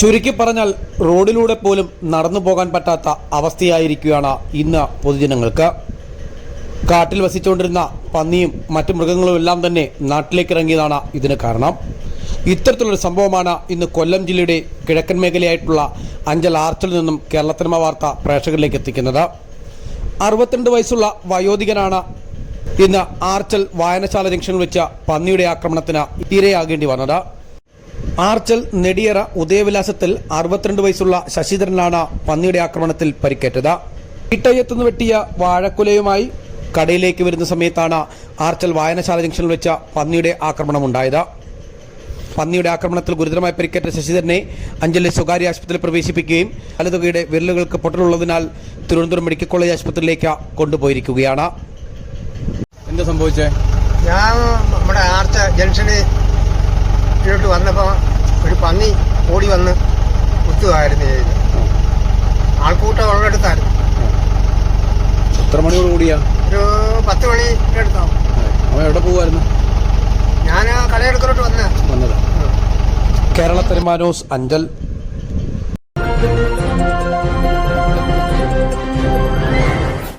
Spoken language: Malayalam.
ചുരുക്കി പറഞ്ഞാൽ റോഡിലൂടെ പോലും നടന്നു പോകാൻ പറ്റാത്ത അവസ്ഥയായിരിക്കുകയാണ് ഇന്ന് പൊതുജനങ്ങൾക്ക്. കാട്ടിൽ വസിച്ചുകൊണ്ടിരുന്ന പന്നിയും മറ്റു മൃഗങ്ങളും എല്ലാം തന്നെ നാട്ടിലേക്ക് ഇറങ്ങിയതാണ് ഇതിന് കാരണം. ഇത്തരത്തിലൊരു സംഭവമാണ് ഇന്ന് കൊല്ലം ജില്ലയുടെ കിഴക്കൻ മേഖലയായിട്ടുള്ള അഞ്ചൽ ആർച്ചിൽ നിന്നും കേരളത്തിനമ വാർത്ത പ്രേക്ഷകരിലേക്ക് എത്തിക്കുന്നത്. അറുപത്തിരണ്ട് വയസ്സുള്ള വയോധികനാണ് ഇന്ന് ആർച്ചൽ വായനശാല ജംഗ്ഷനിൽ വെച്ച പന്നിയുടെ ആക്രമണത്തിന് ഇരയാകേണ്ടി വന്നത്. ആർച്ചൽ നെടിയറ ഉദയവിലാസത്തിൽ അറുപത്തിരണ്ട് വയസ്സുള്ള ശശിധരനാണ് പന്നിയുടെ ആക്രമണത്തിൽ പരിക്കേറ്റത്. ഇട്ടയത്തുനിന്ന് വെട്ടിയ വാഴക്കുലയുമായി കടയിലേക്ക് വരുന്ന സമയത്താണ് ആർച്ചൽ വായനശാല ജംഗ്ഷനിൽ വെച്ച പന്നിയുടെ ആക്രമണമുണ്ടായത്. പന്നിയുടെ ആക്രമണത്തിൽ ഗുരുതരമായി പരിക്കേറ്റ ശശിധരനെ അഞ്ചലിലെ സ്വകാര്യ ആശുപത്രിയിൽ പ്രവേശിപ്പിക്കുകയും വലതുകയുടെ വിരലുകൾക്ക് പൊട്ടലുള്ളതിനാൽ തിരുവനന്തപുരം മെഡിക്കൽ കോളേജ് ആശുപത്രിയിലേക്ക് കൊണ്ടുപോയിരിക്കുകയാണ്. എന്താ സംഭവിച്ചേ? ഞാൻ നമ്മുടെ ആർച്ച ജംഗ്ഷനിൽ ഇതിലോട്ട് വന്നപ്പോൾ ഒരു പന്നി ഓടി വന്ന് കുത്തുകയായിരുന്നു ചെയ്തത്. ആൾക്കൂട്ടം ഉള്ളിടത്തായിരുന്നു. എത്ര മണിയോട് കൂടിയാ? ഒരു പത്ത് മണി എടുത്തോ. അവൻ എവിടെ പോകുമായിരുന്നു ഞാൻ കടയെടുക്കലോട്ട് വന്ന വന്നത്. കേരള തെരുമാനോസ് അഞ്ചൽ.